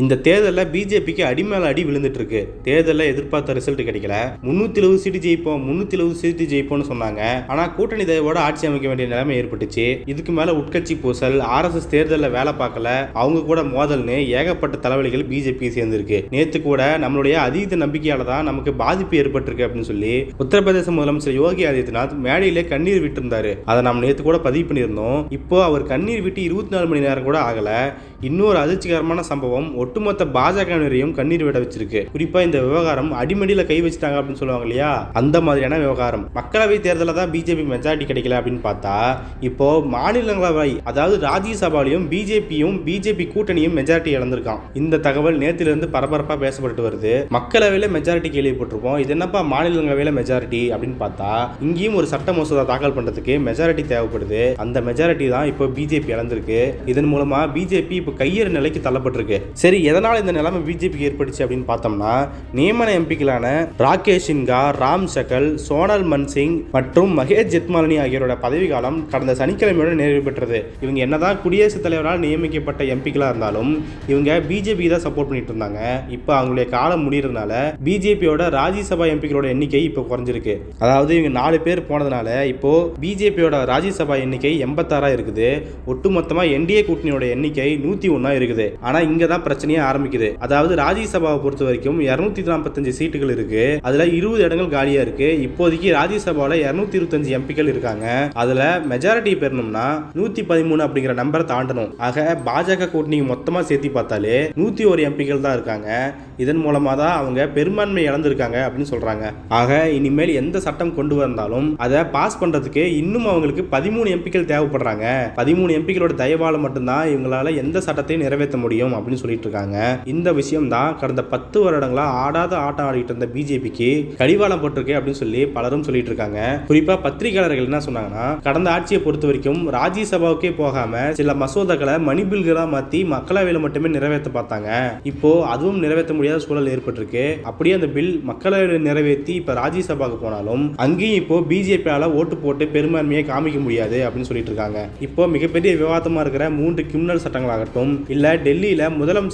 இந்த தேர்தலில் பிஜேபிக்கு அடி மேலே அடி விழுந்துட்டு இருக்கு தேர்தலில் எதிர்பார்த்த ரிசல்ட் கிடைக்கல. முன்னூத்தி எழுபது சீட்டு ஜெயிப்போம் முன்னூத்தி எழுபது சீட்டு ஜெயிப்போம்னு சொன்னாங்க. ஆனா கூட்டணி தயவோட ஆட்சி அமைக்க வேண்டிய நிலைமை ஏற்பட்டுச்சு. இதுக்கு மேல உட்கட்சி பூசல் ஆர்எஸ்எஸ் தேர்தலில் வேலை பார்க்கல. அவங்க கூட மோதல்னு ஏகப்பட்ட தலைவலிகள் பிஜேபி சேர்ந்திருக்கு. நேத்து கூட நம்மளுடைய அதீத நம்பிக்கையால தான் நமக்கு பாதிப்பு ஏற்பட்டிருக்கு அப்படின்னு சொல்லி உத்தரப்பிரதேச முதலமைச்சர் யோகி ஆதித்யநாத் மேடையில கண்ணீர் விட்டிருந்தாரு. அதை நம்ம நேத்து கூட பதிவு பண்ணியிருந்தோம். இப்போ அவர் கண்ணீர் விட்டு இருபத்தி நாலு மணி நேரம் கூட ஆகல. இன்னொரு அதிர்ச்சிகரமான சம்பவம் ஒட்டுமொத்த பாஜகவினரையும் கண்ணீர் விட வச்சிருக்கு. குறிப்பா இந்த விவகாரம் அடிமடியில கை வச்சுட்டாங்க அப்படின்னு சொல்லுவாங்க இல்லையா? அந்த மாதிரியான விவகாரம். மக்களவை தேர்தலில் தான் பிஜேபி மெஜாரிட்டி கிடைக்கல அப்படின்னு பார்த்தா இப்போ மாநிலங்களவை அதாவது ராஜ்யசபாலையும் பிஜேபியும் பிஜேபி கூட்டணியும் மெஜாரிட்டி இழந்திருக்கான் இந்த தகவல் நேத்திலிருந்து பரபரப்பா பேசப்பட்டு வருது. மக்களவையில மெஜாரிட்டி கேள்விப்பட்டிருப்போம் இது என்னப்பா மாநிலங்களவையில மெஜாரிட்டி அப்படின்னு பார்த்தா இங்கேயும் ஒரு சட்ட மசோதா தாக்கல் பண்றதுக்கு மெஜாரிட்டி தேவைப்படுது. அந்த மெஜாரிட்டி தான் இப்போ பிஜேபி இழந்திருக்கு. இதன் மூலமா பிஜேபி இப்போ கையேறு நிலைக்கு தள்ளப்பட்டிருக்கு. சரி எதனால் இந்த நிலைமை பிஜேபிக்கு ஏற்பட்டுச்சு அப்படின்னு பார்த்தோம்னா நியமன எம்பிக்களான ராகேஷ் சின்ஹா ராம் சகல் சோனல் மன்சிங் மற்றும் மகேஷ் ஜெத்மாலினி ஆகியோரோட பதவிக்காலம் கடந்த சனிக்கிழமையோட நிறைவு பெற்றது. இவங்க என்னதான் குடியரசுத் தலைவரால் நியமிக்கப்பட்ட எம்பிக்களாக இருந்தாலும் இவங்க பிஜேபி தான் சப்போர்ட் பண்ணிட்டு இருந்தாங்க. இப்போ அவங்களுடைய காலம் முடியறதுனால பிஜேபியோட ராஜ்யசபா எம்பிக்களோட எண்ணிக்கை இப்போ குறைஞ்சிருக்கு. அதாவது இவங்க நாலு பேர் போனதுனால இப்போ பிஜேபியோட ராஜ்யசபா எண்ணிக்கை எண்பத்தாறா இருக்குது. ஒட்டுமொத்தமாக என்டிஏ கூட்டணியோட எண்ணிக்கை நூற்றி ஒன்றா இருக்குது. ஆனால் இங்கே தான் பிரச்சனை பிரச்சனையே ஆரம்பிக்குது. அதாவது ராஜ்யசபாவை பொறுத்த வரைக்கும் இரநூத்தி நாற்பத்தஞ்சு சீட்டுகள் இருக்கு. அதுல இருபது இடங்கள் காலியா இருக்கு. இப்போதைக்கு ராஜ்யசபாவில் இருநூத்தி இருபத்தஞ்சு எம்பிக்கள் இருக்காங்க. அதுல மெஜாரிட்டி பெறணும்னா நூத்தி பதிமூணு அப்படிங்கிற நம்பரை தாண்டணும். ஆக பாஜக கூட்டணி மொத்தமா சேர்த்து பார்த்தாலே நூத்தி ஒரு எம்பிக்கள் தான் இருக்காங்க. இதன் மூலமா தான் அவங்க பெரும்பான்மை இழந்திருக்காங்க அப்படின்னு சொல்றாங்க. ஆக இனிமேல் எந்த சட்டம் கொண்டு வந்தாலும் அதை பாஸ் பண்றதுக்கு இன்னும் அவங்களுக்கு பதிமூணு எம்பிக்கள் தேவைப்படுறாங்க. பதிமூணு எம்பிக்களோட தயவால மட்டும்தான் இவங்களால எந்த சட்டத்தையும் நிறைவேற்ற முடியும் அப்படின்னு சொல்லிட்டு இருக்காங்க. இந்த விஷயம் தான் கடந்த பத்து வருடங்களா ஆடாத ஆட்டம் ஆடிட்டு இருந்த பிஜேபிக்கு கடிவாளம் போட்டிருக்கு அப்படின்னு சொல்லி பலரும் சொல்லிட்டு இருக்காங்க. குறிப்பா பத்திரிகையாளர்கள் என்ன சொன்னாங்கன்னா கடந்த ஆட்சியை பொறுத்த வரைக்கும் ராஜ்யசபாவுக்கே போகாம சில மசோதாக்களை மணி பில்களா மாத்தி மக்களவையில மட்டுமே நிறைவேற்ற பார்த்தாங்க. இப்போ அதுவும் நிறைவேற்ற முடியாத சூழல் ஏற்பட்டிருக்கு. அப்படியே அந்த பில் மக்களவையில் நிறைவேற்றி இப்ப ராஜ்யசபாவுக்கு போனாலும் அங்கேயும் இப்போ பிஜேபியால ஓட்டு போட்டு பெரும்பான்மையை காமிக்க முடியாது அப்படின்னு சொல்லிட்டு இருக்காங்க. இப்போ மிகப்பெரிய விவாதமா இருக்கிற மூன்று கிரிமினல் சட்டங்களாகட்டும் இல்ல டெல்லியில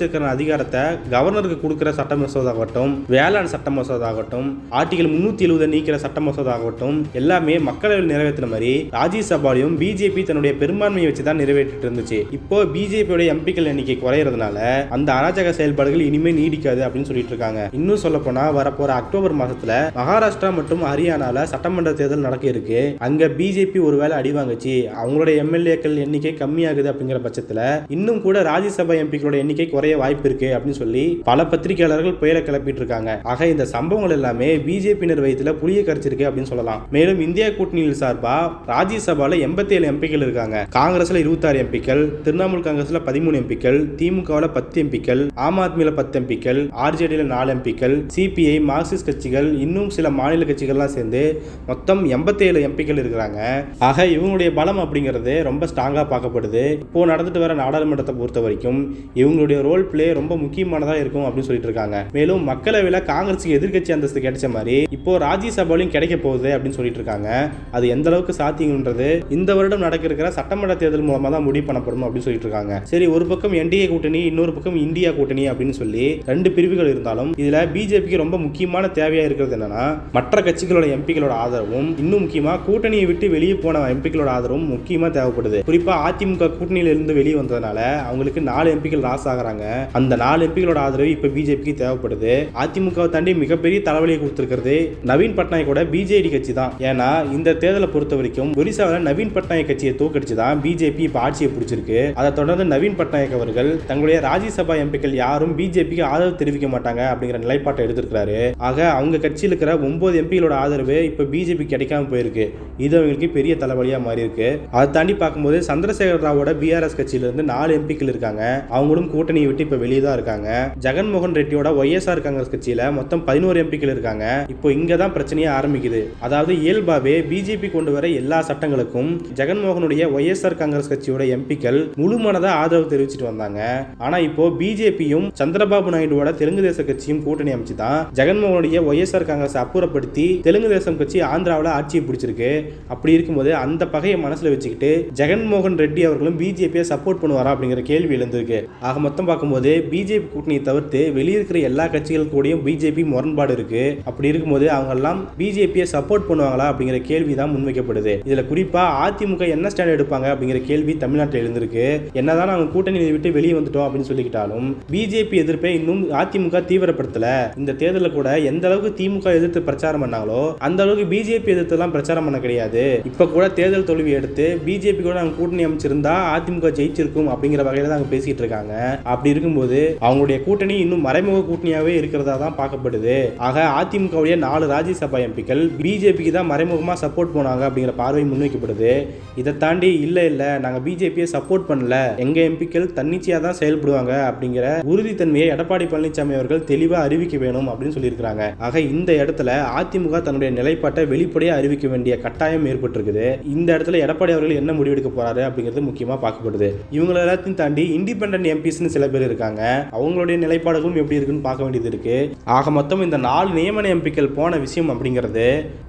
முதலமைச்சருக்கான அதிகாரத்தை கவர்னருக்கு கொடுக்குற சட்ட மசோதாகட்டும் வேளாண் சட்ட மசோதாகட்டும் ஆர்டிகல் முன்னூத்தி எழுபதை நீக்கிற சட்ட மசோதாகட்டும் எல்லாமே மக்களவையில் நிறைவேற்றின மாதிரி ராஜ்யசபாலையும் பிஜேபி தன்னுடைய பெரும்பான்மையை வச்சு தான் நிறைவேற்றிட்டு இருந்துச்சு. இப்போ பிஜேபியோட எம்பிக்கள் எண்ணிக்கை குறையிறதுனால அந்த அராஜக செயல்பாடுகள் இனிமே நீடிக்காது அப்படின்னு சொல்லிட்டு இருக்காங்க. இன்னும் சொல்ல போனா வரப்போற அக்டோபர் மாசத்துல மகாராஷ்டிரா மற்றும் ஹரியானால சட்டமன்ற தேர்தல் நடக்க இருக்கு. அங்க பிஜேபி ஒருவேளை அடி வாங்குச்சு. அவங்களோட எம்எல்ஏக்கள் எண்ணிக்கை கம்மியாகுது அப்படிங்கிற பட்சத்துல இன்னும் கூட ராஜ்யசபா எம்பிக்களோட எண்ணிக்கை குறைய வாய்ப்பு இருக்கு அப்படின்னு சொல்லி பல பத்திரிகையாளர்கள் புயலை கிளப்பிட்டு இருக்காங்க ஆக இந்த சம்பவங்கள் எல்லாமே பிஜேபி நிர்வாகத்தில் புளிய கரைச்சிருக்கு அப்படின்னு சொல்லலாம். மேலும் இந்தியா கூட்டணியில் சார்பா ராஜ்யசபால எண்பத்தி ஏழு எம்பிக்கள் இருக்காங்க. காங்கிரஸ்ல இருபத்தாறு எம்பிக்கள் திரிணாமுல் காங்கிரஸ்ல பதிமூணு எம்பிக்கள் திமுகவில் பத்து எம்பிக்கள் ஆம் ஆத்மியில பத்து எம்பிக்கள் ஆர்ஜேடியில் நாலு எம்பிக்கள் சிபிஐ மார்க்சிஸ்ட் கட்சிகள் இன்னும் சில மாநில கட்சிகள்லாம் சேர்ந்து மொத்தம் எண்பத்தி ஏழு எம்பிக்கள் இருக்கிறாங்க. ஆக இவங்களுடைய பலம் அப்படிங்கிறது ரொம்ப ஸ்ட்ராங்காக பார்க்கப்படுது. இப்போ நடந்துட்டு வர நாடாளுமன்றத்தை பொறுத்த வரைக்கும் இவங்களுடைய ரோல் பிளே ரொம்ப முக்கியமானதா இருக்கும் அப்படின்னு சொல்லிட்டு இருக்காங்க. மேலும் மக்களவையில் காங்கிரஸுக்கு எதிர்க்கட்சி அந்தஸ்து கிடைச்ச மாதிரி இப்போ ராஜ்யசபாலையும் கிடைக்க போகுது அப்படின்னு சொல்லிட்டு இருக்காங்க. அது எந்த அளவுக்கு சாத்தியம்ன்றது இந்த வருடம் நடக்க இருக்கிற சட்டமன்ற தேர்தல் மூலமாக தான் முடிவு பண்ணப்படும் அப்படின்னு சொல்லிட்டு இருக்காங்க. சரி ஒரு பக்கம் என்டிஏ கூட்டணி இன்னொரு பக்கம் இந்தியா கூட்டணி அப்படின்னு சொல்லி ரெண்டு பிரிவுகள் இருந்தாலும் இதில் பிஜேபிக்கு ரொம்ப முக்கியமான தேவையாக இருக்கிறது என்னன்னா மற்ற கட்சிகளோட எம்பிக்களோட ஆதரவும் இன்னும் முக்கியமாக கூட்டணியை விட்டு வெளியே போன எம்பிக்களோட ஆதரவும் முக்கியமாக தேவைப்படுது. குறிப்பாக அதிமுக கூட்டணியிலிருந்து வெளியே வந்ததுனால அவங்களுக்கு நாலு எம்பிக்கள் ராஸ் ஆகுறாங்க. அந்த நாலு எம்பிக்களோட ஆதரவு இப்போ பிஜேபிக்கு தேவைப்படுது. அதிமுகவை தாண்டி மிகப்பெரிய தலைவலியை கொடுத்துருக்கிறது நவீன் பட்நாயக்கோட பிஜேடி கட்சி தான். ஏன்னா இந்த தேர்தலை பொறுத்த வரைக்கும் ஒரிசாவில் நவீன் பட்நாயக் கட்சியை தோக்கடிச்சு தான் பிஜேபி இப்போ ஆட்சியை பிடிச்சிருக்கு. அதை தொடர்ந்து நவீன் பட்நாயக் அவர்கள் தங்களுடைய ராஜ்யசபா எம்பிக்கள் யாரும் பிஜேபிக்கு ஆதரவு தெரிவிக்க மாட்டாங்க அப்படிங்கிற நிலைப்பாட்டை எடுத்திருக்கிறாரு. ஆக அவங்க கட்சியில் இருக்கிற ஒன்பது எம்பிகளோட ஆதரவு இப்போ பிஜேபி கிடைக்காம போயிருக்கு. இது அவங்களுக்கு பெரிய தலைவலியாக மாறி இருக்கு அதை தாண்டி பார்க்கும்போது சந்திரசேகர ராவோட பிஆர்எஸ் கட்சியிலிருந்து நாலு எம்பிக்கள் இருக்காங்க. அவங்களும் கூட்டணியை விட்டு இப்போ வெளியே தான் இருக்காங்க. ஜெகன்மோகன் ரெட்டியோட ஒய்எஸ்ஆர் காங்கிரஸ் கட்சியில் மொத்தம் பதினோரு எம்பிக்கள் இருக்காங்க. இப்போ இங்க இங்கே தான் பிரச்சனையே ஆரம்பிக்குது. அதாவது இயல்பாவே பிஜேபி கொண்டு வர எல்லா சட்டங்களுக்கும் ஜெகன்மோகனுடைய ஒய்எஸ்ஆர் காங்கிரஸ் கட்சியோட எம்பிக்கள் முழுமனதாக ஆதரவு தெரிவிச்சிட்டு வந்தாங்க. ஆனால் இப்போ பிஜேபியும் சந்திரபாபு நாயுடுவோட தெலுங்கு தேச கட்சியும் கூட்டணி அமைச்சு தான் ஜெகன்மோகனுடைய ஒய்எஸ்ஆர் காங்கிரஸ் அப்புறப்படுத்தி தெலுங்கு தேசம் கட்சி ஆந்திராவில் ஆட்சியை பிடிச்சிருக்கு. அப்படி இருக்கும்போது அந்த பகையை மனசில் வச்சுக்கிட்டு ஜெகன்மோகன் ரெட்டி அவர்களும் பிஜேபியை சப்போர்ட் பண்ணுவாரா அப்படிங்கிற கேள்வி எழுந்திருக்கு. ஆக மொத்தம் பார்க்கும்போது பிஜேபி கூட்டணியை தவிர்த்து வெளியே இருக்கிற எல்லா கட்சிகள் கூடயும் பிஜேபி முரண்பாடு இருக்கு. அப்படி இருக்கும்போது அவங்கெல்லாம் பிஜேபியை சப்போர்ட் பண்ணுவாங்களா அப்படிங்கிற கேள்வி தான் முன்வைக்கப்படுது. இதுல குறிப்பா அதிமுக என்ன ஸ்டாண்ட் எடுப்பாங்க அப்படிங்கிற கேள்வி தமிழ்நாட்டில் எழுந்திருக்கு. என்னதான் அவங்க கூட்டணியை விட்டு வெளியே வந்துட்டோம் அப்படின்னு சொல்லிக்கிட்டாலும் பிஜேபி எதிர்ப்பை இன்னும் அதிமுக தீவிரப்படுத்தல. இந்த தேர்தலில் கூட எந்த அளவுக்கு திமுக எதிர்த்து பிரச்சாரம் பண்ணாங்களோ அந்த அளவுக்கு பிஜேபி எதிர்த்துலாம் பிரச்சாரம் பண்ண கிடையாது. இப்ப கூட தேர்தல் தோல்வி எடுத்து பிஜேபி கூட நாங்கள் கூட்டணி அமைச்சிருந்தா அதிமுக ஜெயிச்சிருக்கும் அப்படிங்கிற வகையில தான் அவங்க பேசிட்டு இருக்காங்க. அப்படி இருக்கும்போது அவங்களுடைய கூட்டணி இன்னும் மறைமுக கூட்டணியாவே இருக்கிறதா தான் பார்க்கப்படுது. ஆக அதிமுகவுடைய நாலு ராஜ்யசபா எம்பிக்கள் பிஜேபிக்கு தான் மறைமுகமா சப்போர்ட் போனாங்க அப்படிங்கிற பார்வை முன்வைக்கப்படுது. இதை தாண்டி இல்லை இல்ல நாங்க பிஜேபியை சப்போர்ட் பண்ணல. எங்க எம்பிக்கள் தன்னிச்சையாக தான் செயல்படுவாங்க அப்படிங்கிற உறுதித்தன்மையை எடப்பாடி பழனிசாமி அவர்கள் தெளிவா அறிவிக்க வேணும் அப்படின்னு சொல்லியிருக்கிறாங்க. ஆக இந்த இடத்துல அதிமுக தன்னுடைய நிலைப்பாட்டை வெளிப்படையாக அறிவிக்க வேண்டிய கட்டாயம் ஏற்பட்டிருக்குது. இந்த இடத்துல எடப்பாடி அவர்கள் என்ன முடிவெடுக்க போறாரு அப்படிங்கிறது முக்கியமா பார்க்கப்படுது. இவங்களை எல்லாத்தையும் தாண்டி இண்டிபெண்டன்ட் எம்பிஸ்னு சில பேர் இருக்காங்க. அவங்களுடைய நிலைப்பாடுகளும் எப்படி இருக்குன்னு பார்க்க வேண்டியது இருக்கு. ஆக மொத்தம் இந்த நாலு நியமன எம்பிக்கள் போன விஷயம் அப்படிங்கிறது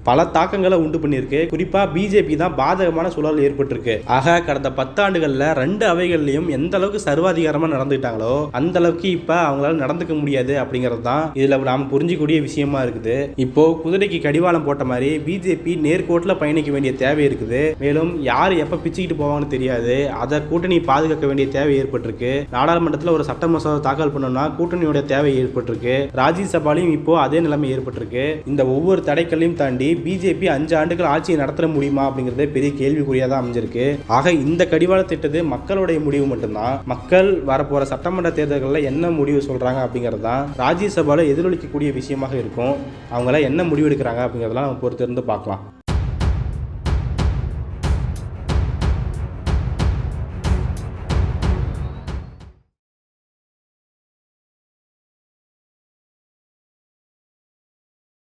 பல தாக்கங்களை உண்டு பண்ணியிருக்கு. குறிப்பாக பிஜேபி தான் பாதகமான சூழல் ஏற்பட்டிருக்கு. ஆக கடந்த பத்தாண்டுகளில் ரெண்டு அவைகள்லையும் எந்த அளவுக்கு சர்வாதிகாரமாக நடந்துக்கிட்டாங்களோ அந்த அளவுக்கு இப்போ அவங்களால நடந்துக்க முடியாது அப்படிங்கிறது தான் இதில் நாம் புரிஞ்சிக்கூடிய விஷயமா இருக்குது. இப்போ குதிரைக்கு கடிவாளம் போட்ட மாதிரி பிஜேபி நேர்கோட்டில் பயணிக்க வேண்டிய தேவை இருக்குது. மேலும் யார் எப்போ பிச்சுக்கிட்டு போவாங்கன்னு தெரியாது. அதை கூட்டணி பாதுகாக்க வேண்டிய தேவை ஏற்பட்டிருக்கு. நாடாளுமன்றத்தில் ஒரு சட்ட மசோதா தாக்கல் பண்ணோம்னா கூட்டணியோட தேவை ஏற்பட்டிருக்கு. ராஜ்யசபாலையும் இப்போ அதே நிலைமை ஏற்பட்டிருக்கு. இந்த ஒவ்வொரு தடைக்கல்லையும் தாண்டி பிஜேபி அஞ்சு ஆண்டுகள் ஆட்சியை நடத்த முடியுமா அப்படிங்கறதே பெரிய கேள்விக்குறியா தான் அமைஞ்சிருக்கு. ஆக இந்த கடிவாள திட்டது மக்களுடைய முடிவு மட்டும்தான். மக்கள் வரப்போற சட்டமன்ற தேர்தல்களில் என்ன முடிவு சொல்றாங்க அப்படிங்கிறது தான் ராஜ்யசபால எதிரொலிக்கக்கூடிய விஷயமாக இருக்கும். அவங்களாம் என்ன முடிவு எடுக்கிறாங்க அப்படிங்கிறதெல்லாம் நம்ம பொறுத்திருந்து பார்க்கலாம்.